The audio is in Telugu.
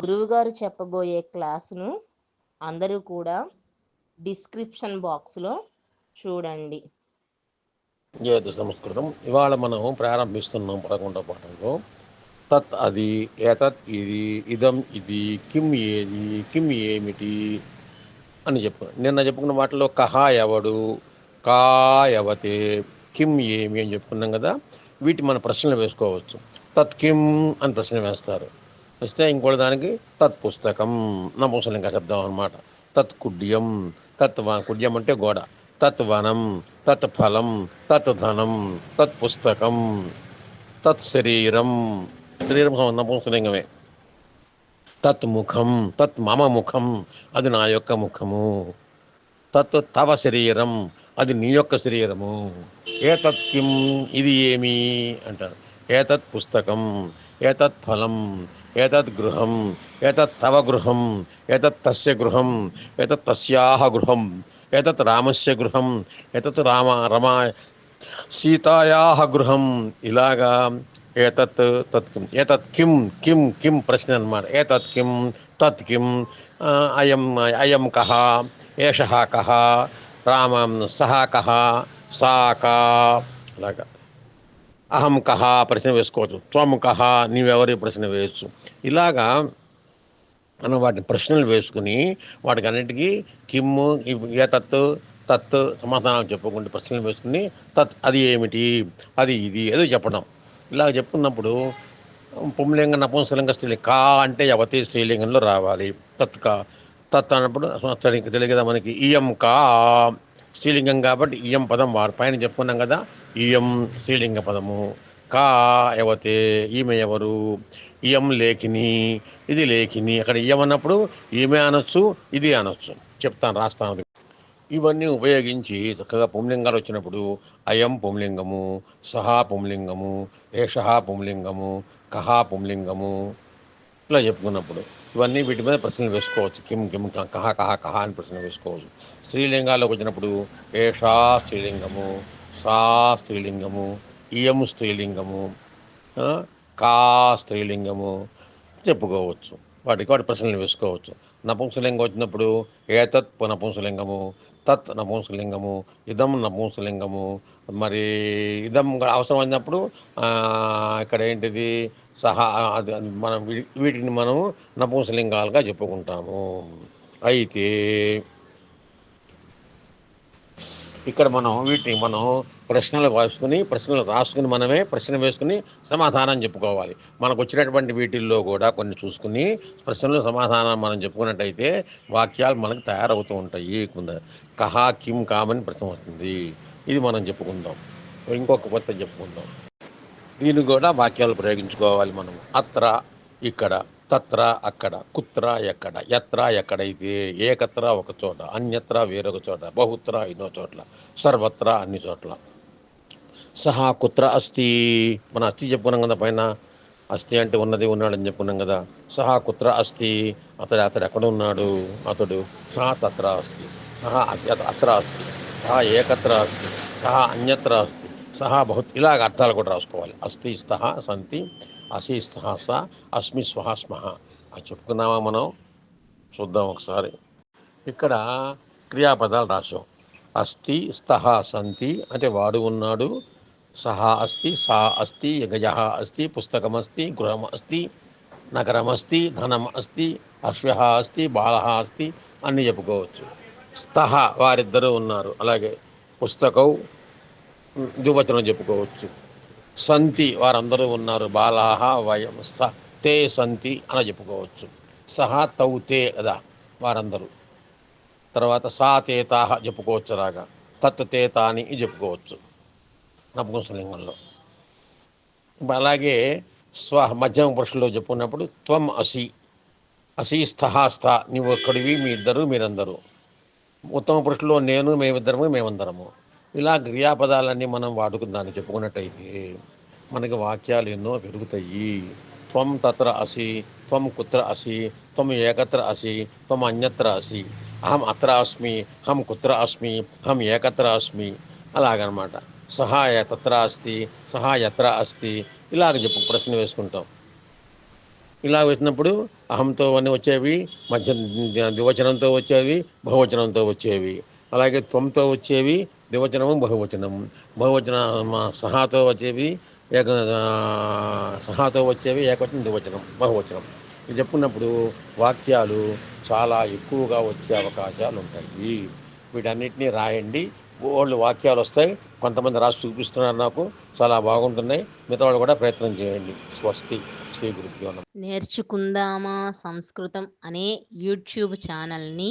గురువుగారు చెప్పబోయే క్లాసును అందరూ కూడా డిస్క్రిప్షన్ బాక్స్లో చూడండి. జయతు సంస్కృతం. ఇవాళ మనం ప్రారంభిస్తున్నాం పదకొండవ పాఠంలో. తత్ అది ఏతత్ ఇది ఇదం ఇది కిమ్ ఏది కిమ్ ఏమిటి అని చెప్పు నిన్న చెప్పుకున్న మాటలో కహా ఎవడు కా ఎవతే కిమ్ ఏమి అని చెప్పుకున్నాం కదా? వీటి మన ప్రశ్నలు వేసుకోవచ్చు. తత్ కిమ్ అని ప్రశ్న వేస్తారు. వస్తే ఇంకోటి దానికి తత్ పుస్తకం నమూసలింగ శబ్దం అనమాట తత్ కుడ్యం తత్వ కుడ్యం అంటే గోడ. తత్వనం తత్ ఫలం తత్ ధనం తత్ పుస్తకం తత్ శరీరం. శరీరం నపుంసలింగమే తత్ ముఖం తత్ మమ ముఖం అది నా యొక్క ముఖము. తత్ తవ శరీరం అది నీ యొక్క శరీరము. ఏతత్ కిం ఇది ఏమి? అంటారు. ఏతత్ పుస్తకం ఏతత్ ఫలం ఏతత్ గృహం ఏతత్ తవ గృహం ఏతత్ తస్య గృహం ఏతత్ తస్యాహ గృహం ఏతత్ రామస్య గృహం ఏతత్ రామ రమా సీతాయాహ గృహం ఇలాగా ఏతత్ తత్ కిం ఏతత్ కిం కిం కిం ప్రశ్న అన్నమాట ఏతత్ కిం తత్ కిం ఆ, అయం అయం కహ ఏష కహ రామం సహ కహ సా కా అలాగా అహం కహ ప్రశ్న వేసుకోవచ్చు. త్వం కహ నీవెవరి ప్రశ్న వేయచ్చు. ఇలాగా మనం వాటిని ప్రశ్నలు వేసుకుని వాటికి అన్నిటికీ కిమ్ము ఏ తత్ తత్ సమాధానాలు చెప్పుకుంటే ప్రశ్నలు వేసుకుని తత్ అది ఏమిటి అది ఇది ఏదో చెప్పడం. ఇలా చెప్పుకున్నప్పుడు పుంలింగ నపుంసలింగ స్త్రీలింగ కా అంటే యవతి స్త్రీలింగంలో రావాలి. తత్ కా తత్ అన్నప్పుడు స్త్రీలింగ తెలియదా మనకి? ఇయం కా స్త్రీలింగం కాబట్టి ఇయం పదం వాడు పైన చెప్పుకున్నాం కదా ఇయం శ్రీలింగ పదము. కా యవతే ఈమె ఎవరు? ఇయం లేఖిని ఇది లేఖిని. అక్కడ ఇయం అన్నప్పుడు ఈమె అనొచ్చు ఇది అనొచ్చు. చెప్తాను రాస్తాను. ఇవన్నీ ఉపయోగించి చక్కగా పుంలింగాలు వచ్చినప్పుడు అయం పుంలింగము సహా పుంలింగము ఏష పుంలింగము కహా పుంలింగము ఇలా చెప్పుకున్నప్పుడు ఇవన్నీ వీటి మీద ప్రశ్నలు వేసుకోవచ్చు. కిమ్ కిమ్ క- కహ కహ కహ అని ప్రశ్నలు వేసుకోవచ్చు. స్త్రీలింగాల్లోకి వచ్చినప్పుడు ఏషా స్త్రీలింగము సా స్త్రీలింగము ఇయం స్త్రీలింగము కా స్త్రీలింగము చెప్పుకోవచ్చు. వాటికి వాటి ప్రశ్నలు వేసుకోవచ్చు. నపుంసలింగం వచ్చినప్పుడు ఏతత్ నపుంసలింగము తత్ నపుంసలింగము ఇదం నపుంసలింగము. మరి ఇదం అవసరం అయినప్పుడు ఇక్కడ ఏంటిది? సహా అది మనం వీటిని మనము నపుంసలింగాలుగా చెప్పుకుంటాము. అయితే ఇక్కడ మనం వీటిని మనం ప్రశ్నలు రాసుకుని ప్రశ్నలు రాసుకుని మనమే ప్రశ్న వేసుకుని సమాధానం చెప్పుకోవాలి. మనకు వచ్చినటువంటి వీటిల్లో కూడా కొన్ని చూసుకుని ప్రశ్నలు సమాధానం మనం చెప్పుకున్నట్టయితే వాక్యాలు మనకు తయారవుతూ ఉంటాయి. కొంత కహా కిం కామని ప్రశ్న వస్తుంది. ఇది మనం చెప్పుకుందాం. ఇంకొక కొత్త చెప్పుకుందాం. దీన్ని కూడా వాక్యాలు ప్రయోగించుకోవాలి మనం. అత్ర ఇక్కడ తత్ర అక్కడ కుత్ర ఎక్కడ ఎత్ర ఎక్కడైతే ఏకత్ర ఒక చోట అన్యత్ర వేరొక చోట బహుత్ర ఎన్నో చోట్ల సర్వత్ర అన్ని చోట్ల. సహా కుత్ర అస్థి మన అస్థి చెప్పుకున్నాం కదా పైన. అస్థి అంటే ఉన్నది ఉన్నాడని చెప్పుకున్నాం కదా. సహా కుత్ర అస్తి. అతడు అతడు ఎక్కడ ఉన్నాడు? అతడు సహా తత్ర అస్తి. సహా అత్ర అస్తి. సహా ఏకత్ర అస్తి. సహా అన్యత్ర అస్తి. సహా బహుత్ ఇలాగ అర్థాలు కూడా రాసుకోవాలి. అస్థి సహా సంతి అసి స్తః అస్మి స్వహాస్మహ. అది చెప్పుకున్నామా మనం? చూద్దాం ఒకసారి. ఇక్కడ క్రియాపదాలు రాసాం అస్థి స్థహ సంతి అంటే వాడు ఉన్నాడు సహా అస్తి సా అస్తి గజ అస్తి పుస్తకం అస్తి గృహం అస్తి నగరం అస్తి ధనం అస్తి అశ్వ అస్తి బాల అస్తి అన్నీ చెప్పుకోవచ్చు. స్థహ వారిద్దరూ ఉన్నారు. అలాగే పుస్తకం దువచనం చెప్పుకోవచ్చు. సంతి వారందరూ ఉన్నారు. బాలాహ వయం స తే సంతి అని చెప్పుకోవచ్చు. సహా తౌ తే కదా వారందరూ. తర్వాత సా తేతాహ చెప్పుకోవచ్చు అలాగా. తత్ తేతాని చెప్పుకోవచ్చు. నపుంసలింగంలో అలాగే స్వ మధ్యమ పురుషుల్లో చెప్పుకున్నప్పుడు త్వం అసి. అసి స్థహాస్థ నువ్వు ఒక్కడివి మీ ఇద్దరు మీరందరూ. ఉత్తమ పురుషుల్లో నేను మేమిద్దరము మేమందరము. ఇలా క్రియాపదాలన్నీ మనం వాడుకుందాన్ని చెప్పుకున్నట్టయితే మనకి వాక్యాలు ఎన్నో పెరుగుతాయి. త్వం తత్ర అసి త్వం కుత్ర అసి త్వం ఏకత్ర అసి త్వం అన్యత్ర అసి. అహం అత్ర అస్మి హం కుత్ర అస్మి హం ఏకత్ర అస్మి. అలాగనమాట. సహాయ తత్ర అస్తి సహా ఎత్ర అస్తి. ఇలాగ చెప్పు ప్రశ్న వేసుకుంటాం. ఇలా వచ్చినప్పుడు అహంతో అన్నీ వచ్చేవి మధ్య ద్వివచనంతో వచ్చేవి బహువచనంతో వచ్చేవి. అలాగే త్వంతో వచ్చేవి ద్వివచనము బహువచనము. బహువచన సహాతో వచ్చేవి ఏక సహాతో వచ్చేవి ఏకవచనం ద్వివచనం బహువచనం. ఇది చెప్పుకున్నప్పుడు వాక్యాలు చాలా ఎక్కువగా వచ్చే అవకాశాలు ఉంటాయి వీటన్నిటినీ రాయండి. ఓల్డ్ వాక్యాలు వస్తాయి. కొంతమంది రాసి చూపిస్తున్నారు నాకు. చాలా బాగుంటున్నాయి. మిగతా వాళ్ళు కూడా ప్రయత్నం చేయండి. స్వస్తి. శ్రీ గురుభ్యో నేర్చుకుందామా సంస్కృతం అనే యూట్యూబ్ ఛానల్ని